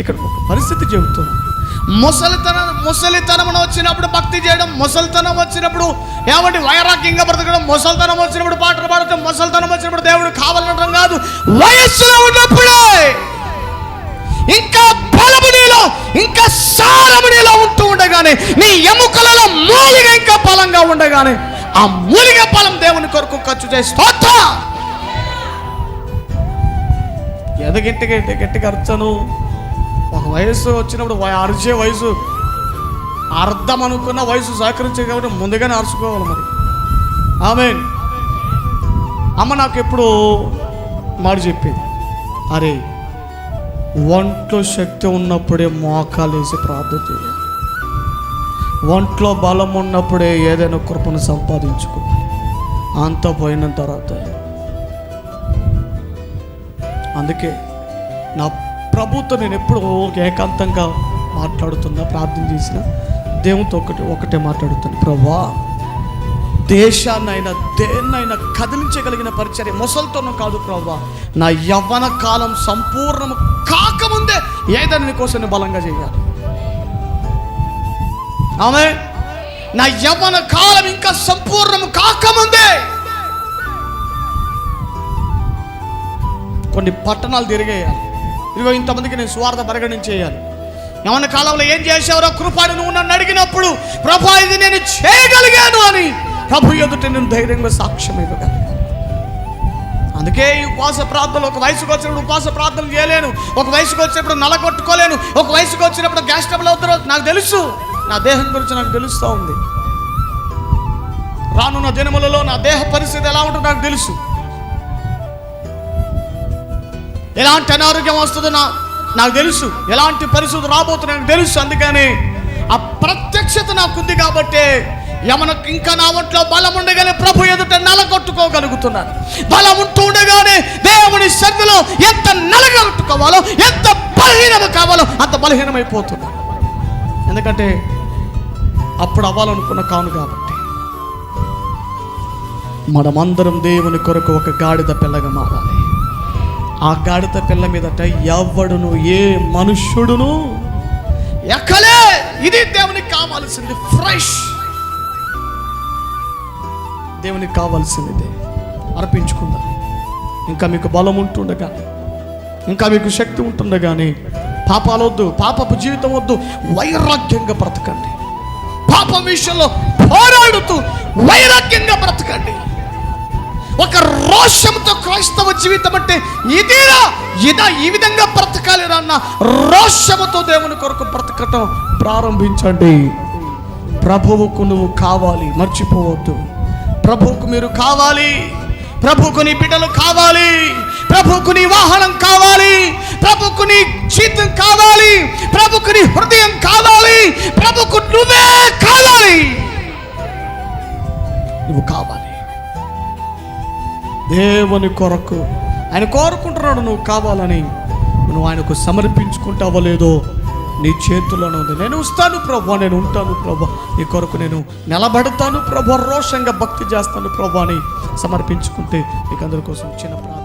ఇక్కడ ఒక పరిస్థితి చెబుతున్నాను ముసలితనం ముసలితనం వచ్చినప్పుడు భక్తి చేయడం ముసలితనం వచ్చినప్పుడు ఏమంటే వైరాగ్యంగా బ్రతకడం ముసలితనం వచ్చినప్పుడు పాటలు పాడటం ముసలితనం వచ్చినప్పుడు దేవుడు కావాలనడం కాదు వయస్సులో ఉన్నప్పుడే. ఇంకా బలము నీలో ఇంకా సారము నీలో ఉంటూ ఉండగానే నీ ఎముకలలో మూలిగ ఇంకా బలంగా ఉండగానే ఆ మూలిగ బలం దేవుని కొరకు ఖర్చు చేసి స్తోత్ర. ఎదగెట్టి గట్టి గట్టిగా ఒక వయసు వచ్చినప్పుడు అరిచే వయసు. అర్థం అనుకున్న వయసు సహకరించే కాబట్టి ముందుగానే అరుచుకోవాలి మరి. ఆమె అమ్మ నాకు ఎప్పుడు మాట చెప్పేది. అరే ఒంట్లో శక్తి ఉన్నప్పుడే మోకాలు వేసి ప్రార్థన చేయాలి. ఒంట్లో బలం ఉన్నప్పుడే ఏదైనా కృపను సంపాదించుకో. అంత పోయిన తర్వాత. అందుకే నా ప్రభుత్వం నేను ఎప్పుడు ఏకాంతంగా మాట్లాడుతున్నా ప్రార్థన చేసిన దేవునితో ఒకటి ఒకటే మాట్లాడుతాను ప్రభా దేశాన్నైనా దేన్నైనా కదిలించగలిగిన పరిచర్య ముసలితోనూ కాదు ప్రభా. నా యవ్వన కాలం సంపూర్ణం కాకముందే ఏదైనా నీకోసం నేను బలంగా చేయాలి. ఆమె నా యవ్వన కాలం ఇంకా సంపూర్ణం కాకముందే. కొన్ని పట్టణాలు తిరిగేయాలి. ఇదిగో ఇంతమందికి నేను స్వార్థ పరిగణన చేయాలి యవన కాలంలో ఏం చేసావురో కృపాడు నువ్వు నన్ను అడిగినప్పుడు ప్రభా ఇది నేను చేయగలిగాను అని ప్రభు ఎదుట నేను ధైర్యంగా సాక్ష్యం ఇవ్వగలను. అందుకే ఈ ఉపవాస ప్రార్థనలు ఒక వయసుకు వచ్చినప్పుడు ఉపవాస ప్రార్థనలు చేయలేను ఒక వయసుకు వచ్చినప్పుడు నలగొట్టుకోలేను ఒక వయసుకు వచ్చినప్పుడు గ్యాస్ ట్రబుల్ అవుతారో నాకు తెలుసు. నా దేహం గురించి నాకు తెలుస్తూ ఉంది. రానున్న దినములలో నా దేహ పరిస్థితి ఎలా ఉంటుందో నాకు తెలుసు. ఎలాంటి అనారోగ్యం వస్తుందో నా నాకు తెలుసు. ఎలాంటి పరిస్థితులు రాబోతుంది నాకు తెలుసు. అందుకని ఆ ప్రత్యక్షత నాకుంది కాబట్టి యమనకు ఇంకా నా ఒంట్లో బలం ఉండగానే ప్రభు ఎదుట నలగొట్టుకోగలుగుతున్నాను బలం ఉంటూ ఉండగానే దేవుని శక్తిలో ఎంత నలగొట్టుకోవాలో ఎంత బలహీనం కావాలో అంత బలహీనమైపోతుంది ఎందుకంటే అప్పుడు అవ్వాలనుకున్న కాను కాబట్టి. మనమందరం దేవుని కొరకు ఒక గాడిద పిల్లగా మారాలి. ఆ గాడిత పిల్ల మీదట ఎవడును ఏ మనుష్యుడును ఎక్కలే. ఇది దేవునికి కావాల్సింది ఫ్రెష్ దేవునికి కావాల్సింది. అర్పించుకుందాం. ఇంకా మీకు బలం ఉంటుండగా ఇంకా మీకు శక్తి ఉంటుండగానే పాపాలు వద్దు పాపపు జీవితం వద్దు వైరాగ్యంగా బ్రతకండి. పాపం విషయంలో పోరాడుతూ వైరాగ్యంగా బ్రతకండి. ఒక రోషంతో క్రైస్తవ జీవితం అంటే ఇదేరా? ఇదా ఈ విధంగా బ్రతకాలి అన్న రోషముతో దేవుని కొరకు బ్రతకటం ప్రారంభించండి. ప్రభువుకు నువ్వు కావాలి మర్చిపోవద్దు. ప్రభువుకు మీరు కావాలి ప్రభుకు నీ బిడ్డలు కావాలి ప్రభుకు నీ వాహనం కావాలి ప్రభుకు నీ జీతం కావాలి ప్రభుకు నీ హృదయం కావాలి ప్రభుకు నువ్వే కావాలి. నువ్వు కావాలి. దేవుని కొరకు. ఆయన కోరుకుంటున్నాడు నువ్వు కావాలని నువ్వు ఆయనకు సమర్పించుకుంటావో లేదో నీ చేతుల్లోనే ఉంది. నేను వస్తాను ప్రభు నేను ఉంటాను ప్రభు. నీ కొరకు నేను నిలబడతాను ప్రభు రోషంగా భక్తి చేస్తాను ప్రభు అని సమర్పించుకుంటే నీకు అందరి కోసం చిన్న ప్రార్థన